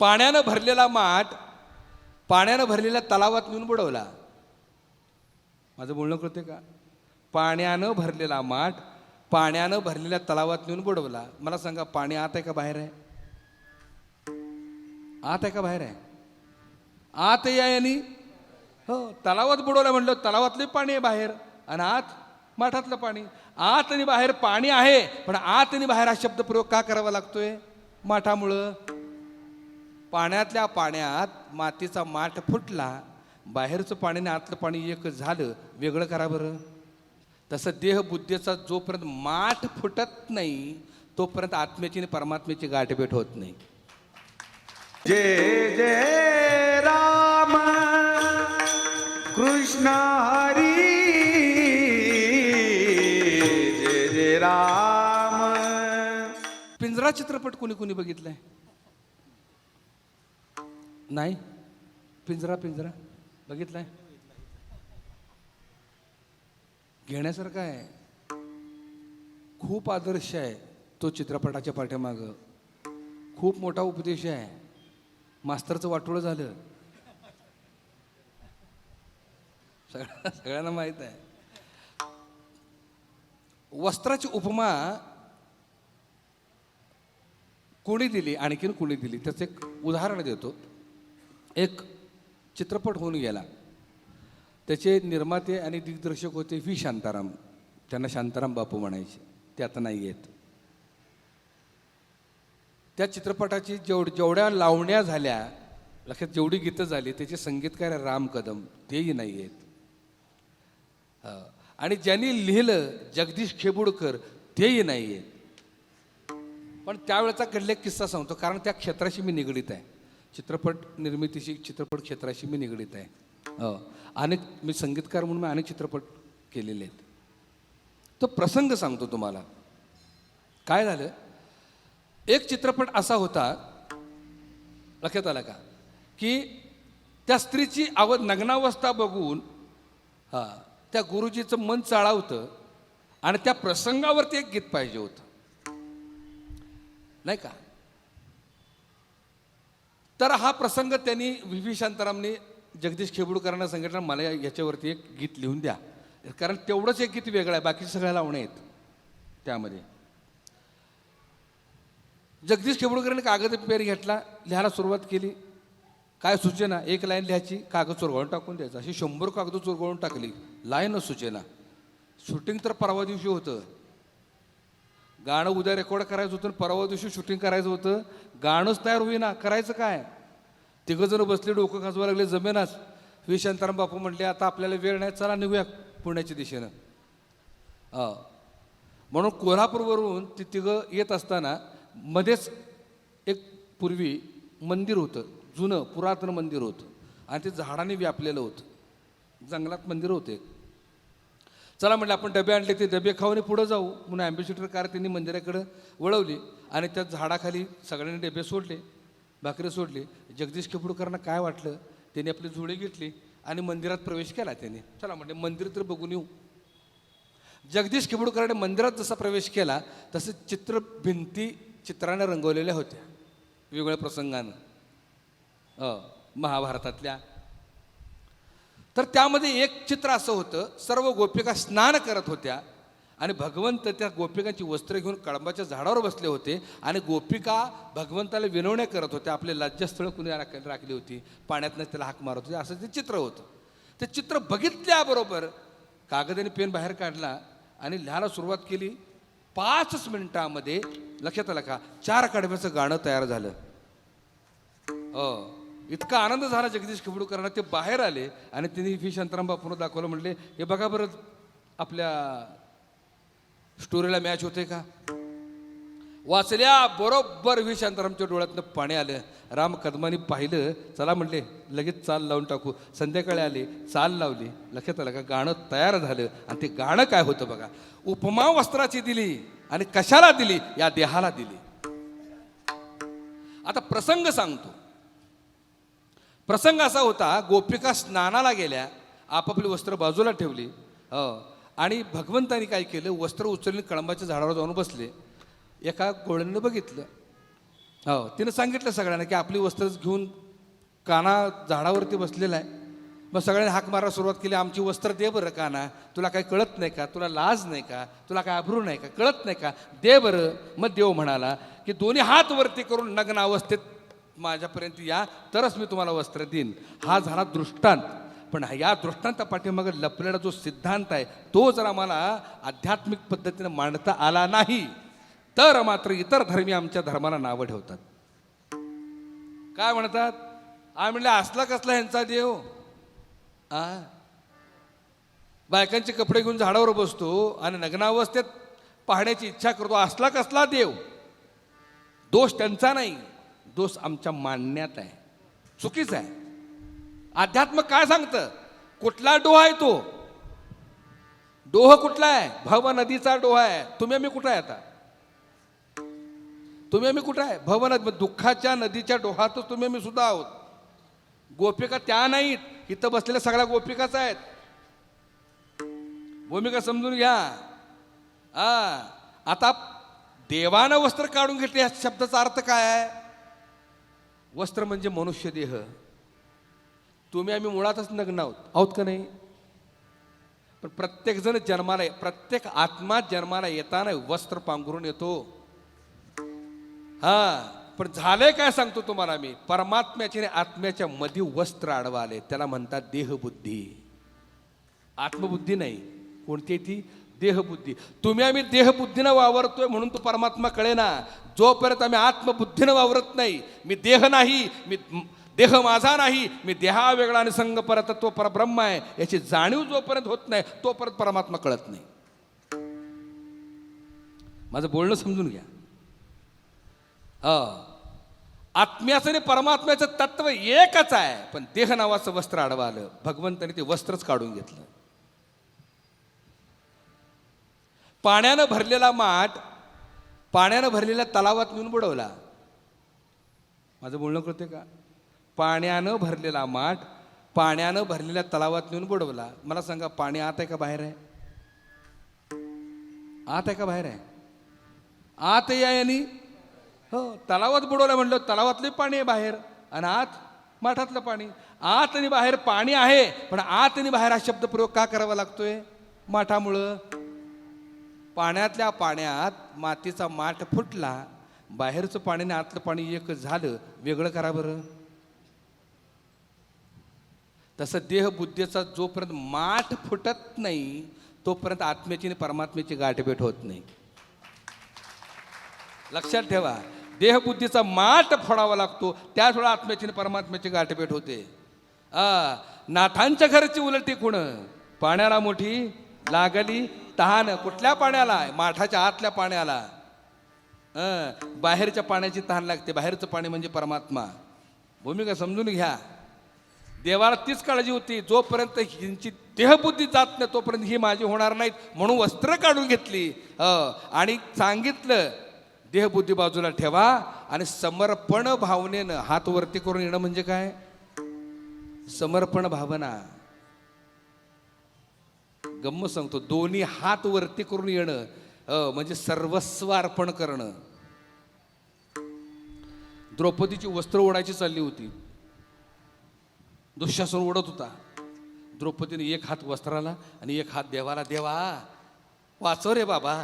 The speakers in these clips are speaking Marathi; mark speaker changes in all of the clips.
Speaker 1: पाण्यानं भरलेला माठ पाण्यानं भरलेल्या तलावात नेऊन बुडवला. माझं बोलणं कळते का? पाण्यानं भरलेला माठ पाण्यानं भरलेल्या तलावात नेऊन बुडवला. मला सांगा पाणी आत आहे का बाहेर आहे? आत आहे का बाहेर आहे? आत या यांनी? हो तलावात बुडवलं म्हटलं तलावातले पाणी आहे बाहेर आणि आत माठातलं पाणी. आत आणि बाहेर पाणी आहे पण आत आणि बाहेर हा शब्द प्रयोग का करावा लागतोय? माठामुळं पाण्यातल्या पाण्यात मातीचा माठ फुटला बाहेरचं पाणी आणि आतलं पाणी एक झालं वेगळं करा बरं. तसं देह बुद्धीचा जोपर्यंत माठ फुटत नाही तोपर्यंत आत्म्याची आणि परमात्म्याची गाठभेट होत नाही.
Speaker 2: जय जय राम कृष्ण हरी जय जय राम.
Speaker 1: पिंजरा चित्रपट कोणी कोणी बघितलाय? नाही? पिंजरा पिंजरा. बघितलाय? घेण्यासारखं आहे. खूप आदर्श आहे तो चित्रपटाच्या पाठीमागं. खूप मोठा उपदेश आहे. मास्तरचं वाटोळं झालं. सगळ्या सगळ्यांना माहीत आहे. वस्त्राची उपमा कोणी दिली? आणखीन कोणी दिली? त्याचं एक उदाहरण देतो. एक चित्रपट होऊन गेला. त्याचे निर्माते आणि दिग्दर्शक होते व्ही. शांताराम. त्यांना शांताराम बापू म्हणायचे. ते आता नाही आहेत. त्या चित्रपटाची जेव जेवढ्या लावण्या झाल्या लक्षात जेवढी गीतं झाली त्याचे संगीतकार आहे राम कदम. तेही नाही आहेत. आणि ज्यांनी लिहिलं जगदीश खेबुडकर तेही नाही आहेत. पण त्यावेळेचा घडला किस्सा सांगतो कारण त्या क्षेत्राशी मी निगडीत आहे. चित्रपट निर्मितीशी चित्रपट क्षेत्राशी मी निगडीत आहे. हो. अनेक मी संगीतकार म्हणून मी अनेक चित्रपट केलेले आहेत. तो प्रसंग सांगतो तुम्हाला. काय झालं? एक चित्रपट असा होता लक्षात आला का? की त्या स्त्रीची आव नग्नावस्था बघून हा त्या गुरुजीचं मन चाळावतं आणि त्या प्रसंगावरती एक गीत पाहिजे होतं. नाही का? तर हा प्रसंग त्यांनी व्ही व्ही शांतारामने जगदीश खेबुडकरांना सांगितलं मला याच्यावरती एक गीत लिहून द्या. कारण तेवढंच एक गीत वेगळं आहे बाकी सगळ्या लावणे आहेत त्यामध्ये. जगदीश खेबुडकरांनी कागद पेर घेतला लिहायला सुरुवात केली. काय सूचना? एक लाईन लिहायची कागद चोरगळून टाकून द्यायचा. अशी शंभर कागद चोरगळून टाकली लाईन सूचना शूटिंग तर परवा दिवशी होतं. गाणं उद्या रेकॉर्ड करायचं होतं परवा दिवशी शूटिंग करायचं होतं. गाणंच तयार होईना. करायचं काय? तिघं जण बसले डोकं खाजवा लागले जमेनाच. व्ही शांताराम बापू म्हटले आता आपल्याला वेळ नाही चला निघूया पुण्याच्या दिशेनं. म्हणून कोल्हापूरवरून ती तिघं येत असताना मध्येच एक पूर्वी मंदिर होतं. जुनं पुरातन मंदिर होतं. आणि ते झाडाने व्यापलेलं होतं. जंगलात मंदिर होते चला म्हटलं आपण डबे आणले ते डबे खाऊन पुढं जाऊ. म्हणून ॲम्बेसिडर कार त्यांनी मंदिराकडं वळवली आणि त्या झाडाखाली सगळ्यांनी डबे सोडले भाकरी सोडली. जगदीश खेपुडकरांना काय वाटलं? त्यांनी आपली झोळी घेतली आणि मंदिरात प्रवेश केला त्याने. चला म्हणजे मंदिर तर बघून येऊ. जगदीश खेपुडकरांनी मंदिरात जसा प्रवेश केला तसे चित्र भिंती चित्राने रंगवलेल्या होत्या. वेगवेगळ्या प्रसंगानं. महाभारतातल्या. तर त्यामध्ये एक चित्र असं होतं सर्व गोपिका स्नान करत होत्या आणि भगवंत त्या गोपिकांची वस्त्र घेऊन कळंबाच्या झाडावर बसले होते आणि गोपिका भगवंताला विनवण्या करत होत्या. आपले लज्जास्थळं कुणी राख राखली होती? पाण्यातनं त्याला हाक मारत होते. असं ते चित्र होतं. ते चित्र बघितल्याबरोबर कागद आणि पेन बाहेर काढला आणि लिहायला सुरुवात केली. पाचच मिनिटामध्ये लक्षात आलं का? चार कडव्याचं गाणं तयार झालं. हो. इतका आनंद झाला जगदीश खिबडूकरांना ते बाहेर आले आणि त्यांनी व्ही शांताराम पुन्हा दाखवलं. म्हणले हे बघा बरं आपल्या स्टोरीला मॅच होते का? वाचल्या बरोबर व्ही शांतारामच्या डोळ्यातनं पाणी आलं. राम कदमानी पाहिलं. चला म्हणले लगेच चाल लावून टाकू. संध्याकाळी आले चाल लावली. लक्षात आलं का गाणं तयार झालं. आणि ते गाणं काय होतं बघा? उपमा वस्त्राची दिली आणि कशाला दिली? या देहाला दिली. आता प्रसंग सांगतो. प्रसंग असा होता गोपिका स्नानाला गेल्या आपापली वस्त्र बाजूला ठेवली हो आणि भगवंतानी काय केलं वस्त्र उचलून कळंबाच्या झाडावर जाऊन बसले. एका गोळ्यानं बघितलं. हो तिनं सांगितलं सगळ्यांना की आपली वस्त्र घेऊन काना झाडावरती बसलेला आहे. मग सगळ्यांनी हाक मारायला सुरुवात केली आमची वस्त्र दे बरं काना तुला काही कळत नाही का तुला लाज नाही का तुला काय अभ्रू नाही का कळत नाही का दे बरं. मग देव म्हणाला की दोन्ही हात वरती करून नग्न अवस्थेत माझ्यापर्यंत या तरच मी तुम्हाला वस्त्र देईन. हा झाला दृष्टांत. पण या दृष्टांता पाठीमागे लपलेला जो सिद्धांत आहे तो जर आम्हाला आध्यात्मिक पद्धतीने मांडता आला नाही तर मात्र इतर धर्मी आमच्या धर्माला नावं ठेवतात. काय म्हणतात? आम्ही म्हणलं असला कसला ह्यांचा देव? आ? बायकांचे कपडे घेऊन झाडावर बसतो आणि नग्नावस्थेत पाहण्याची इच्छा करतो असला कसला देव? दोष त्यांचा नाही. दोष आमच्या मानण्यात आहे. चुकीच आहे. अध्यात्म काय सांगतं? कुठला डोहा आहे तो? डोह कुठला आहे? भव नदीचा डोहा आहे. तुम्ही आम्ही कुठं आहे आता? तुम्ही आम्ही कुठं आहे? भव नदी दुःखाच्या नदीच्या डोहातच तुम्ही आम्ही सुद्धा आहोत. गोपिका त्या नाहीत. इथं बसलेल्या सगळ्या गोपिकाच आहेत. भूमिका समजून घ्या. आ आता देवानं वस्त्र काढून घेतले या शब्दाचा अर्थ काय आहे? वस्त्र म्हणजे मनुष्य देह. तुम्ही आम्ही मुळातच नग्न आहोत. आहोत का नाही? पण प्रत्येक जण जन्माला प्रत्येक आत्मा जन्माला येताना वस्त्र पांघरून येतो. हा पण झालंय काय सांगतो तुम्हाला मी? परमात्म्याच्या आणि आत्म्याच्या मध्ये वस्त्र आडवाले. त्याला म्हणतात देहबुद्धी. आत्मबुद्धी नाही. कोणती ती? देहबुद्धी. तुम्ही आम्ही देहबुद्धीनं वावरतोय म्हणून तो परमात्मा कळे ना जोपर्यंत आम्ही आत्मबुद्धीनं वावरत नाही मी देह नाही मी देह माझा नाही मी देहा वेगळा आणि संघ परत तो परब्रह्म आहे याची जाणीव जोपर्यंत होत नाही तोपर्यंत परमात्मा कळत नाही. माझं बोलणं समजून घ्या. आत्म्याचं आणि परमात्म्याचं तत्व एकच आहे पण देह नावाचं वस्त्र आडवा आलं भगवंताने ते वस्त्रच काढून घेतलं. पाण्यानं भरलेला माठ पाण्यानं भरलेल्या तलावात नेऊन बुडवला. माझं बोलणं कळते का? पाण्यानं भरलेला माठ पाण्यानं भरलेल्या तलावात नेऊन बुडवला. मला सांगा पाणी आत आहे का बाहेर आहे? आत आहे का बाहेर आहे? आत या यांनी? हो तलावात बुडवलं म्हणलं तलावातले पाणी आहे बाहेर आणि आत माठातलं पाणी. आत आणि बाहेर पाणी आहे पण आत आणि बाहेर हा शब्द प्रयोग का करावा लागतोय? माठामुळं पाण्यातल्या पाण्यात मातीचा माठ फुटला बाहेरचं पाणी आणि आतलं पाणी एक झालं वेगळं करा बरं. तसं देहबुद्धीचा जोपर्यंत माठ फुटत नाही तोपर्यंत आत्म्याची आणि परमात्म्याची गाठभेट होत नाही. लक्षात ठेवा देहबुद्धीचा माठ फोडावा लागतो त्याच वेळा आत्म्याची आणि परमात्म्याची गाठभेट होते. आ नाथांच्या घरची उलटी कुण? पाण्याला मोठी लागली तहान कुठल्या पाण्याला माठाच्या आतल्या पाण्याला. बाहेरच्या पाण्याची तहान लागते. बाहेरचं पाणी म्हणजे परमात्मा. भूमिका समजून घ्या. देवाला तीच काळजी होती. जोपर्यंत हिंची देहबुद्धी जात नाही तोपर्यंत ही माझी होणार नाहीत म्हणून वस्त्र काढून घेतली. हो, आणि सांगितलं देहबुद्धी बाजूला ठेवा आणि समर्पण भावनेनं हात वरती करून येणं म्हणजे काय? समर्पण भावना. गम्म सांगतो दोन्ही हात वरती करून येणं म्हणजे सर्वस्व अर्पण करणं. द्रौपदीची वस्त्र ओढायची चालली होती. दुःशासन ओढत होता. द्रौपदीने एक हात वस्त्राला आणि एक हात देवाला देवा वाचव रे बाबा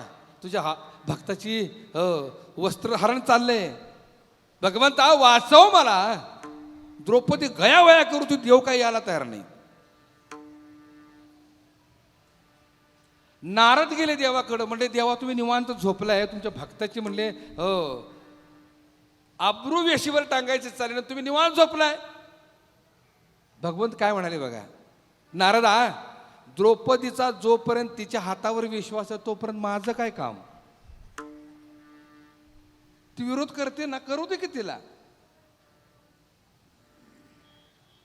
Speaker 1: तुझ्या हा भक्ताची वस्त्रहरण वस्त्र हरण चाललंय. भगवंता वाचव मला. द्रौपदी गया वया करू तू देव काही यायला तयार नाही. नारद गेले देवाकडं. म्हणजे देवा तुम्ही निवांत झोपलाय. तुमच्या भक्ताची म्हणले हो. अब्रू वेशीवर टांगायचे चालेल ना तुम्ही निवांत झोपलाय. भगवंत काय म्हणाले बघा? नारदा द्रौपदीचा जोपर्यंत तिच्या हातावर विश्वास आहे तोपर्यंत माझं काय काम? ती विरोध करते ना करू दे की तिला.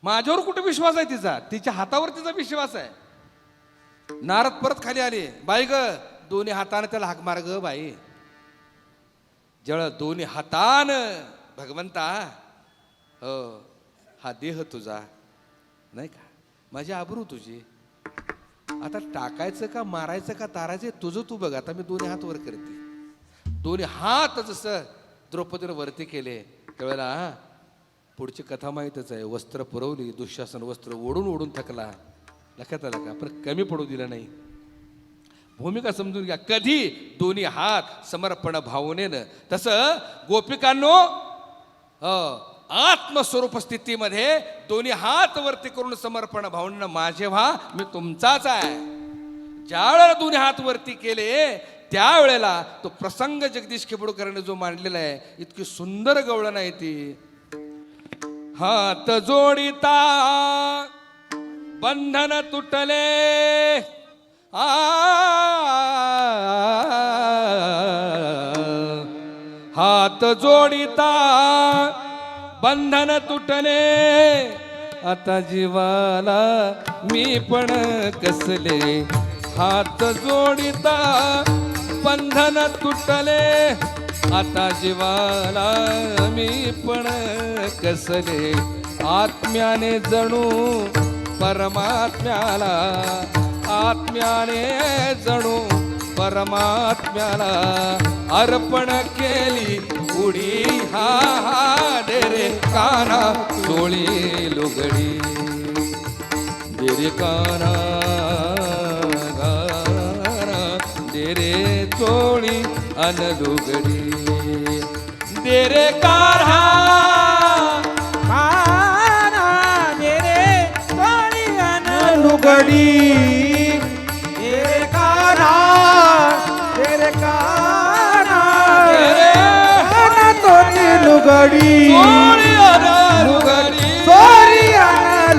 Speaker 1: माझ्यावर कुठे विश्वास आहे तिचा? तिच्या हातावर तिचा विश्वास आहे. नारद परत खाली आले. बाई ग दोन्ही हाताने त्याला हाक मार ग बाई. जेव्हा दोन्ही हातानं. भगवंता हो हा देह तुझा. नाही का? माझी आबरू तुझी. आता टाकायचं का मारायचं का तारायचं तुझं तू बघ. आता मी दोन्ही हात वर करते. दोन्ही हात जसं द्रौपदीनं वरती केले. त्यावेळेला पुढची कथा माहीतच आहे. वस्त्र पुरवली दुःशासन वस्त्र ओढून ओढून थकला. लक्षात आलं का? पण कमी पडू दिलं नाही. भूमिका समजून घ्या. कधी दोन्ही हात समर्पण भावनेनं. तसं गोपिकांनो अ, आत्मस्वरूप स्थितीमध्ये दोन्ही हात वरती करून समर्पण भावनेनं माझे व्हा मी तुमचाच आहे. ज्या वेळेला दोन्ही हात वरती केले त्यावेळेला तो प्रसंग जगदीश खेबडकरांनी जो मांडलेला आहे इतकी सुंदर गवळण आहे ती. हात जोडिता बंधन तुटले आ हात जोडिता बंधन तुटले आता जीवाला मी पण कसले हात जोडिता बंधन तुटले आता जीवाला मी पण कसले आत्म्याने जणू परमात्म्याला आत्म्याने जणू परमात्म्याला अर्पण केली. उडी हा हा दे रे काना चोळी लुगडी. दे रे काना गाना दे रे चोळी अन लुगडी. दे रे कान्हा
Speaker 3: लुगडी तेरे काना तेरे काना।
Speaker 1: तेरे
Speaker 3: काना तोळी लुगडी
Speaker 1: चोळी अन लुगडी
Speaker 3: तोरी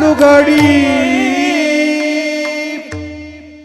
Speaker 3: लुगडी